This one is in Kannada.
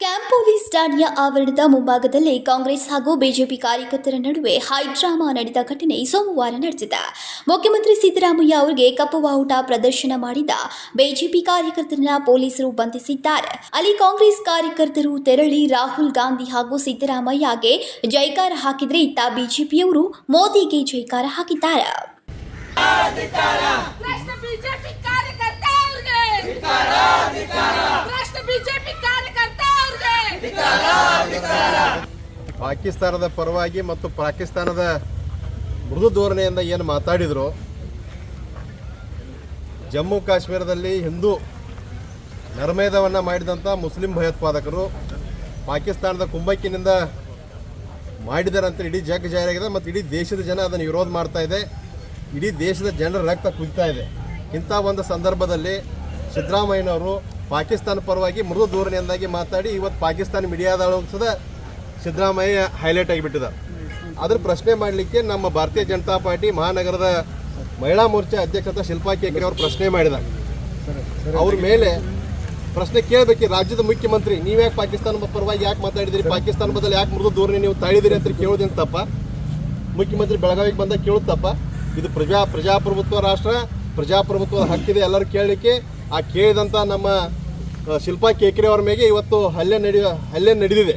ಕ್ಯಾಂಪ್ ಪೊಲೀಸ್ ಠಾಣೆಯ ಆವರಣದ ಮುಂಭಾಗದಲ್ಲಿ ಕಾಂಗ್ರೆಸ್ ಹಾಗೂ ಬಿಜೆಪಿ ಕಾರ್ಯಕರ್ತರ ನಡುವೆ ಹೈಡ್ರಾಮಾ ನಡೆದ ಘಟನೆ ಸೋಮವಾರ ನಡೆದಿದೆ. ಮುಖ್ಯಮಂತ್ರಿ ಸಿದ್ದರಾಮಯ್ಯ ಅವರಿಗೆ ಕಪ್ಪು ಬಾವುಟ ಪ್ರದರ್ಶನ ಮಾಡಿದ ಬಿಜೆಪಿ ಕಾರ್ಯಕರ್ತರನ್ನ ಪೊಲೀಸರು ಬಂಧಿಸಿದ್ದಾರೆ. ಅಲ್ಲಿ ಕಾಂಗ್ರೆಸ್ ಕಾರ್ಯಕರ್ತರು ತೆರಳಿ ರಾಹುಲ್ ಗಾಂಧಿ ಹಾಗೂ ಸಿದ್ದರಾಮಯ್ಯಗೆ ಜೈಕಾರ ಹಾಕಿದ್ರೆ ಇತ್ತ ಬಿಜೆಪಿಯವರು ಮೋದಿಗೆ ಜೈಕಾರ ಹಾಕಿದ್ದಾರೆ ಭ್ರಷ್ಟ ಬಿಜೆಪಿ ಕಾರ್ಯಕರ್ತ ಅವ್ರಿಗೆ ಭ್ರಷ್ಟ ಬಿಜೆಪಿ ಕಾರ್ಯಕರ್ತ ಅವ್ರಿಗೆ ಪಾಕಿಸ್ತಾನದ ಪರವಾಗಿ ಮತ್ತು ಪಾಕಿಸ್ತಾನದ ಮೃದು ಧೋರಣೆಯಿಂದ ಏನು ಮಾತಾಡಿದರು, ಜಮ್ಮು ಕಾಶ್ಮೀರದಲ್ಲಿ ಹಿಂದೂ ನರಮೇಧವನ್ನು ಮಾಡಿದಂಥ ಮುಸ್ಲಿಂ ಭಯೋತ್ಪಾದಕರು ಪಾಕಿಸ್ತಾನದ ಕುಂಬಕ್ಕಿನಿಂದ ಮಾಡಿದಾರಂತ ಇಡೀ ಜಗ್ ಜಾರಿಯಾಗಿದೆ ಮತ್ತು ಇಡೀ ದೇಶದ ಜನ ಅದನ್ನು ವಿರೋಧ ಮಾಡ್ತಾ ಇದೆ. ಇಡೀ ದೇಶದ ಜನರ ರಕ್ತ ಕುದಿತಾ ಇದೆ. ಇಂಥ ಒಂದು ಸಂದರ್ಭದಲ್ಲಿ ಸಿದ್ದರಾಮಯ್ಯನವರು ಪಾಕಿಸ್ತಾನ ಪರವಾಗಿ ಮೃದು ಧೋರಣೆಯಿಂದಾಗಿ ಮಾತಾಡಿ ಇವತ್ತು ಪಾಕಿಸ್ತಾನ ಮೀಡಿಯಾದೊಳಗೆ ಸದ ಸಿದ್ದರಾಮಯ್ಯ ಹೈಲೈಟ್ ಆಗಿಬಿಟ್ಟಿದೆ. ಅದ್ರ ಪ್ರಶ್ನೆ ಮಾಡಲಿಕ್ಕೆ ನಮ್ಮ ಭಾರತೀಯ ಜನತಾ ಪಾರ್ಟಿ ಮಹಾನಗರದ ಮಹಿಳಾ ಮೋರ್ಚಾ ಅಧ್ಯಕ್ಷತ ಶಿಲ್ಪಾ ಕೇಕ್ರೆ ಅವರು ಪ್ರಶ್ನೆ ಮಾಡಿದ. ಅವ್ರ ಮೇಲೆ ಪ್ರಶ್ನೆ ಕೇಳಬೇಕು ರಾಜ್ಯದ ಮುಖ್ಯಮಂತ್ರಿ ನೀವ್ಯಾಕೆ ಪಾಕಿಸ್ತಾನ ಪರವಾಗಿ ಯಾಕೆ ಮಾತಾಡಿದಿರಿ? ಪಾಕಿಸ್ತಾನ ಬದಲು ಯಾಕೆ ಮೃದು ದೂರನೇ ನೀವು ತಾಳಿದಿರಿ ಅಂತ ಕೇಳೋದೇನು ತಪ್ಪ? ಮುಖ್ಯಮಂತ್ರಿ ಬೆಳಗಾವಿಗೆ ಬಂದಾಗ ಕೇಳೋದು ತಪ್ಪ? ಇದು ಪ್ರಜಾ, ಪ್ರಜಾಪ್ರಭುತ್ವ ರಾಷ್ಟ್ರ, ಪ್ರಜಾಪ್ರಭುತ್ವದ ಹಕ್ಕಿದೆ ಎಲ್ಲರೂ ಕೇಳಲಿಕ್ಕೆ. ಆ ಕೇಳಿದಂಥ ನಮ್ಮ ಶಿಲ್ಪಾ ಕೇಕರಿ ಅವ್ರ ಮೇಲೆ ಇವತ್ತು ಹಲ್ಲೆ ನಡೆಯುವ ಹಲ್ಲೆ ನಡೆದಿದೆ.